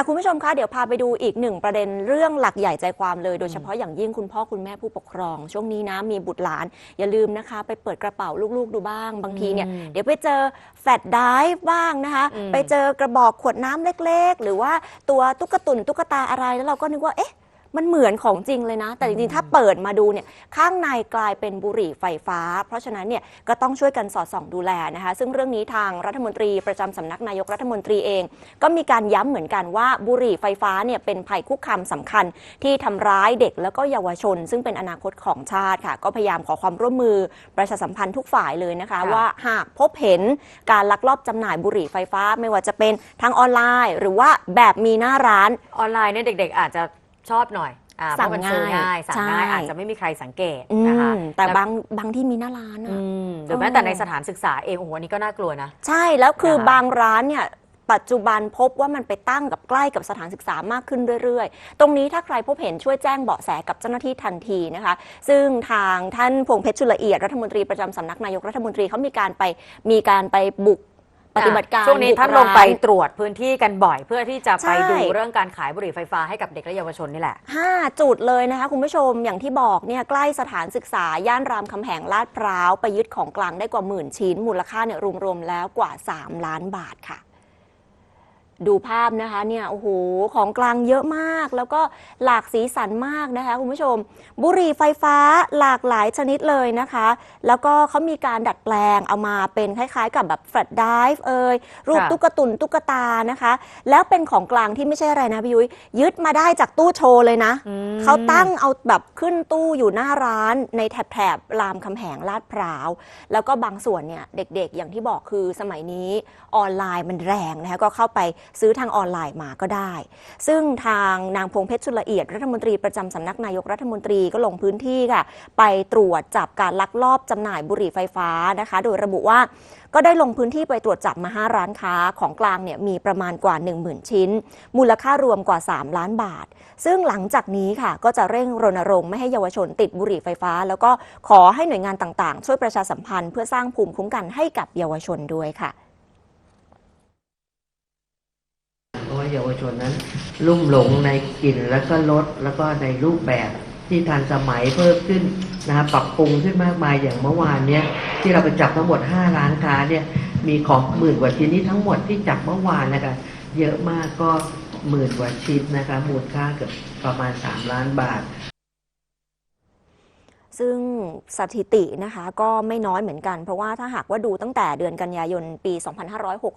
ะคุณผู้ชมคะเดี๋ยวพาไปดูอีกหนึ่งประเด็นเรื่องหลักใหญ่ใจความเลย โดยเฉพาะอย่างยิ่งคุณพ่อคุณแม่ผู้ปกครอง ช่วงนี้นะมีบุตรหลาน อย่าลืมนะคะ ไปเปิดกระเป๋าลูกๆดูบ้าง บางทีเนี่ยอืมเดี๋ยวไปเจอแฟลชไดรฟ์บ้างนะคะอืมไปเจอกระบอกขวดน้ำเล็ก ๆ หรือว่าตัวตุ๊กตุนตุ๊กตาอะไรแล้วเราก็นึกว่าเอ๊ะ มันเหมือนของจริงเลยนะ แต่จริงๆ ถ้าเปิดมาดูเนี่ยข้างในกลายเป็นบุหรี่ไฟฟ้า เพราะฉะนั้นเนี่ยก็ต้องช่วยกันสอดส่องดูแลนะคะ ซึ่งเรื่องนี้ทางรัฐมนตรีประจำสำนักนายกรัฐมนตรีเอง ก็มีการย้ำเหมือนกันว่าบุหรี่ไฟฟ้าเนี่ยเป็นภัยคุกคามสำคัญ ที่ทำร้ายเด็กแล้วก็เยาวชน ซึ่งเป็นอนาคตของชาติค่ะ ก็พยายามขอความร่วมมือประชาสัมพันธ์ทุกฝ่ายเลยนะคะค่ะว่าหากพบเห็นการลักลอบจำหน่ายบุหรี่ไฟฟ้า ไม่ว่าจะเป็นทางออนไลน์ หรือว่าแบบมีหน้าร้านออนไลน์เนี่ยเด็ก ๆ อาจจะ ชอบหน่อยอ่าสั่งเพระมันซื้อง่ายสั่งง่ายใช่ อาจจะไม่มีใครสังเกตอืนะคะ มแต่ล้วบางบางที่มีหน้าร้านอือะ มหรือแม้เออแต่ในสถานศึกษาเองโอ้โหอันนี้ก็น่ากลัวนะ ใช่แล้วคือนะคะบางร้านเนี่ยปัจจุบันพบว่ามันไปตั้งกับใกล้กับสถานศึกษามากขึ้นเรื่อยๆ ตรงนี้ถ้าใครพบเห็นช่วยแจ้งเบาะแสกับเจ้าหน้าที่ทันทีนะคะ ซึ่งทางท่านพงษ์เพชรชุลละเอียดรัฐมนตรีประจำสำนักนายกรัฐมนตรีเขามีการไปมีการไปบุก ปฏิบัติการช่วงนี้บุกท่านลงไปร้ตรวจพื้นที่กันบ่อย เพื่อที่จะใช่ไปดูเรื่องการขายบุหรี่ไฟฟ้าให้กับเด็กและเยาวชนนี่แหละ 5 จุดเลยนะคะ คุณผู้ชมอย่างที่บอกเนี่ยใกล้สถานศึกษา ย่านรามคำแหงลาดพร้าว ไปยึดของกลางได้กว่าหมื่นชิ้น มูลค่าเนี่ยรวมๆแล้วกว่า 3 ล้านบาทค่ะ ดูภาพนะคะเนี่ยโอ้โหของกลางเยอะมาก แล้วก็หลากสีสันมากนะคะคุณผู้ชม บุหรี่ไฟฟ้าหลากหลายชนิดเลยนะคะ แล้วก็เขามีการดัดแปลงเอามาเป็นคล้ายๆ กับแบบแฟลชไดฟ์เอยรูปค่ะตุ๊กตุนตุ๊กตานะคะ แล้วเป็นของกลางที่ไม่ใช่อะไรนะพี่ยุ้ยยึดมาได้จากตู้โชว์เลยนะอืมเขาตั้งเอาแบบขึ้นตู้อยู่หน้าร้านในแถบแถบรามคำแหงลาดพร้าว แล้วก็บางส่วนเนี่ยเด็กๆ อย่างที่บอกคือสมัยนี้ออนไลน์มันแรงนะคะก็เข้าไปซื้อทางออนไลน์มาก็ได้ ซึ่งทางนางพงเพชรชุลละเอียด รัฐมนตรีประจำสำนักนายกรัฐมนตรีก็ลงพื้นที่ค่ะ ไปตรวจจับการลักลอบจำหน่ายบุหรี่ไฟฟ้านะคะ โดยระบุว่าก็ได้ลงพื้นที่ไปตรวจจับมา 5 ร้านค้าของกลางเนี่ยมีประมาณกว่า 10,000 ชิ้น มูลค่ารวมกว่า 3 ล้านบาท ซึ่งหลังจากนี้ค่ะ ก็จะเร่งรณรงค์ไม่ให้เยาวชนติดบุหรี่ไฟฟ้า แล้วก็ขอให้หน่วยงานต่างๆ ช่วยประชาสัมพันธ์เพื่อสร้างภูมิคุ้มกันให้กับเยาวชนด้วยค่ะ เพราะว่าเยาวชนนั้น ลุ่มหลงในกลิ่นแล้วก็รสแล้วก็ในรูปแบบที่ทันสมัยเพิ่มขึ้นนะครับปรับปรุงขึ้นมากมายอย่างเมื่อวานเนี้ยที่เราไปจับทั้งหมด 5 ร้านค้าเนี่ยมีของหมื่นกว่าชิ้นนี้ทั้งหมดที่จับเมื่อวานนะคะเยอะมากก็หมื่นกว่าชิ้นนะคะมูลค่าเกือบประมาณ 3 ล้านบาท ซึ่งสถิตินะคะก็ไม่น้อยเหมือนกัน เพราะว่าถ้าหากว่าดูตั้งแต่เดือนกันยายนปี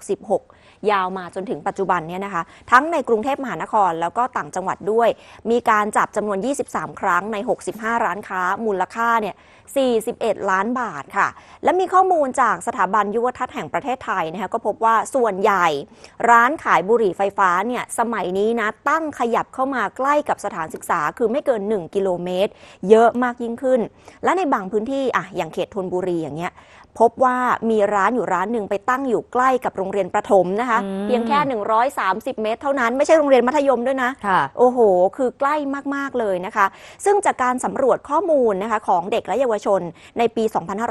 2566 ยาวมาจนถึงปัจจุบันเนี่ยนะคะ ทั้งในกรุงเทพมหานครแล้วก็ต่างจังหวัดด้วย มีการจับจำนวน 23 ครั้งใน 65 ร้านค้ามูลค่าเนี่ย41 ล้านบาทค่ะ และมีข้อมูลจากสถาบันยุวทัศน์แห่งประเทศไทยนะคะก็พบว่าส่วนใหญ่ ร้านขายบุหรี่ไฟฟ้าเนี่ยสมัยนี้นะตั้งขยับเข้ามาใกล้กับสถานศึกษาคือไม่เกิน 1 กิโลเมตร เยอะมากยิ่งขึ้นและในบางพื้นที่อะอย่างเขตธนบุรีอย่างเงี้ยพบว่ามีร้านอยู่ร้านหนึ่งไปตั้งอยู่ใกล้กับโรงเรียนประถมนะคะอืมเพียงแค่ 130 เมตร เท่านั้นไม่ใช่โรงเรียนมัธยมด้วยนะค่ะโอ้โห คือใกล้มาก ๆ เลยนะคะ ซึ่งจากการสำรวจข้อมูลนะคะของเด็กและเยาวชนในปี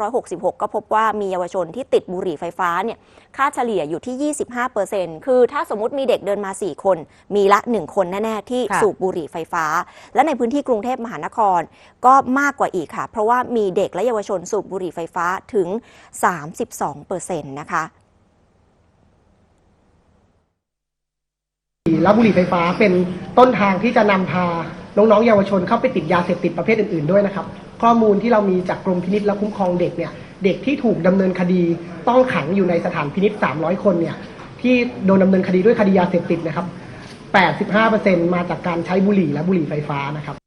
2566 ก็พบว่ามีเยาวชนที่ติดบุหรี่ไฟฟ้าเนี่ยค่าเฉลี่ยอยู่ที่ 25%คือถ้าสมมติมีเด็กเดินมา 4 คน มีละ 1 คนแน่ ๆ ที่ค่ะสูบบุหรี่ไฟฟ้า และในพื้นที่กรุงเทพมหานครก็มากกว่าอีกค่ะ เพราะว่ามีเด็กและเยาวชนสูบบุหรี่ไฟฟ้าถึง32%นะคะแล้วบุหรี่ไฟฟ้าเป็นต้นทางที่จะนำพาน้องๆเยาวชนเข้าไปติดยาเสพติดประเภทอื่นๆด้วยนะครับ ข้อมูลที่เรามีจากกรมพินิษและคุ้มครองเด็กเนี่ยเด็กที่ถูกดำเนินคดีต้องขังอยู่ในสถานพินิษ300 คนเนี่ยที่โดนดำเนินคดีด้วยคดียาเสพติดนะครับ 85%มาจากการใช้บุหรี่และบุหรี่ไฟฟ้านะครับ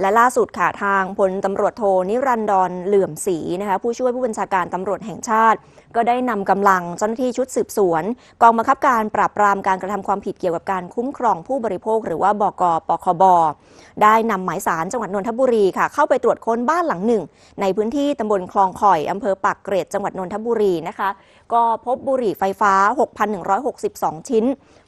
และล่าสุดค่ะทางพลตำรวจโทนิรันดรเหลื่อมศรีนะคะผู้ช่วยผู้บัญชาการตำรวจแห่งชาติ ก็ได้นำกำลังเจ้าหน้าที่ชุดสืบสวน กองบังคับการปราบปรามการกระทำความผิดเกี่ยวกับการคุ้มครองผู้บริโภค หรือว่าบกปคบได้นำหมายสารจังหวัดนนทบุรีค่ะ เข้าไปตรวจค้นบ้านหลังหนึ่ง ในพื้นที่ตำบลคลองข่อยอำเภอปากเกร็ดจังหวัดนนทบุรีนะคะ ก็พบบุหรี่ไฟฟ้า 6,162 ชิ้น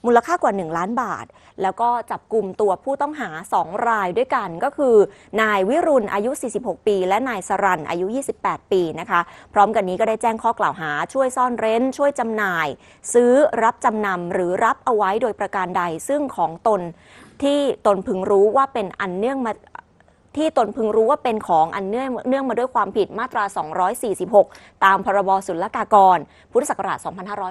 มูลค่ากว่า 1 ล้านบาท แล้วก็จับกลุ่มตัวผู้ต้องหา 2 รายด้วยกันก็คือนายวิรุณอายุ 46 ปี และนายสรันอายุ 28 ปีนะคะ พร้อมกันนี้ก็ได้แจ้งข้อกล่าวหาช่วยซ่อนเร้น ช่วยจำหน่าย ซื้อรับจำนำหรือรับเอาไว้โดยประการใดซึ่งของตนที่ตนพึงรู้ว่าเป็นอันเนื่องมาที่ตนพึงรู้ว่าเป็นของอันเนื่องเนื่องมาด้วยความผิดมาตรา 246 ตามพรบศุลกากร พุทธศักราช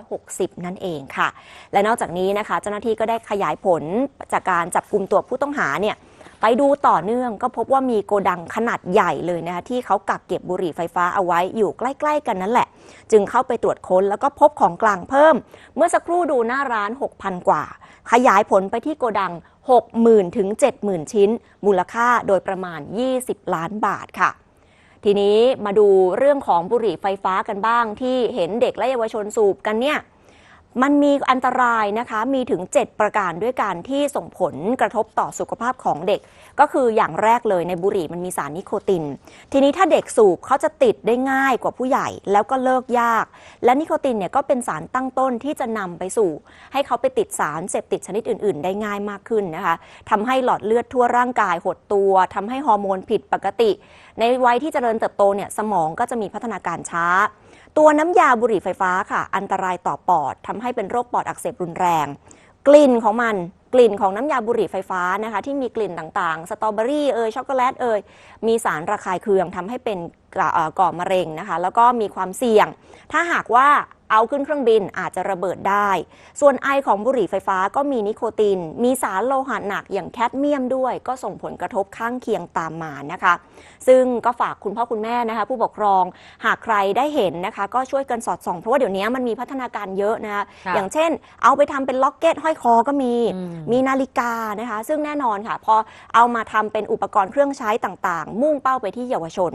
2560 นั่นเองค่ะ และนอกจากนี้นะคะ เจ้าหน้าที่ก็ได้ขยายผลจากการจับกลุ่มตัวผู้ต้องหาเนี่ย ไปดูต่อเนื่องก็พบว่ามีโกดังขนาดใหญ่เลยนะคะที่เขากักเก็บบุหรี่ไฟฟ้าเอาไว้อยู่ใกล้ ๆ กันนั่นแหละ จึงเข้าไปตรวจค้นแล้วก็พบของกลางเพิ่ม เมื่อสักครู่ดูหน้าร้าน 6,000 กว่า ขยายผลไปที่โกดัง 60,000ถึง70,000 ชิ้น มูลค่าโดยประมาณ 20 ล้านบาทค่ะทีนี้มาดูเรื่องของบุหรี่ไฟฟ้ากันบ้างที่เห็นเด็กและเยาวชนสูบกันเนี่ย มันมีอันตรายนะคะ มีถึง 7 ประการด้วยกันที่ส่งผลกระทบต่อสุขภาพของเด็ก ก็คืออย่างแรกเลยในบุหรี่มันมีสารนิโคติน ทีนี้ถ้าเด็กสูบเขาจะติดได้ง่ายกว่าผู้ใหญ่ แล้วก็เลิกยาก และนิโคตินเนี่ยก็เป็นสารตั้งต้นที่จะนำไปสู่ ให้เขาไปติดสารเสพติดชนิดอื่น ๆ ได้ง่ายมากขึ้นนะคะทำให้หลอดเลือดทั่วร่างกายหดตัวทำให้ฮอร์โมนผิดปกติ ในวัยที่เจริญเติบโตเนี่ยสมองก็จะมีพัฒนาการช้า ตัวน้ำยาบุหรี่ไฟฟ้าค่ะ อันตรายต่อปอดทำให้เป็นโรคปอดอักเสบรุนแรง กลิ่นของมันกลิ่นของน้ำยาบุหรี่ไฟฟ้านะคะ ที่มีกลิ่นต่างๆ สตรอเบอรี่เอยช็อกโกแลตเอยมีสารระคายเคืองทำให้เป็น ก่อเอ่อก่อมะเร็งนะคะแล้วก็มีความเสี่ยง ถ้าหากว่าเอาขึ้นเครื่องบินอาจจะระเบิดได้ ส่วนไอของบุหรี่ไฟฟ้าก็มีนิโคติน มีสารโลหะหนักอย่างแคดเมียมด้วย ก็ส่งผลกระทบข้างเคียงตามมานะคะ ซึ่งก็ฝากคุณพ่อคุณแม่นะคะ ผู้ปกครองหากใครได้เห็นนะคะ ก็ช่วยกันสอดส่อง เพราะว่าเดี๋ยวนี้มันมีพัฒนาการเยอะนะคะค่ะอย่างเช่น เอาไปทำเป็นล็อกเก็ตห้อยคอก็มีอืมมีนาฬิกานะคะ ซึ่งแน่นอนค่ะ พอเอามาทำเป็นอุปกรณ์เครื่องใช้ต่างๆ มุ่งเป้าไปที่เยาวชน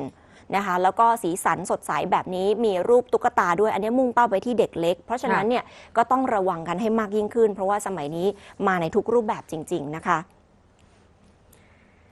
นะคะ แล้วก็สีสันสดใสแบบนี้มีรูปตุ๊กตาด้วย อันนี้มุ่งเป้าไปที่เด็กเล็ก เพราะฉะนั้นเนี่ยก็ต้องระวังกันให้มากยิ่งขึ้น เพราะว่าสมัยนี้มาในทุกรูปแบบจริง ๆ นะคะ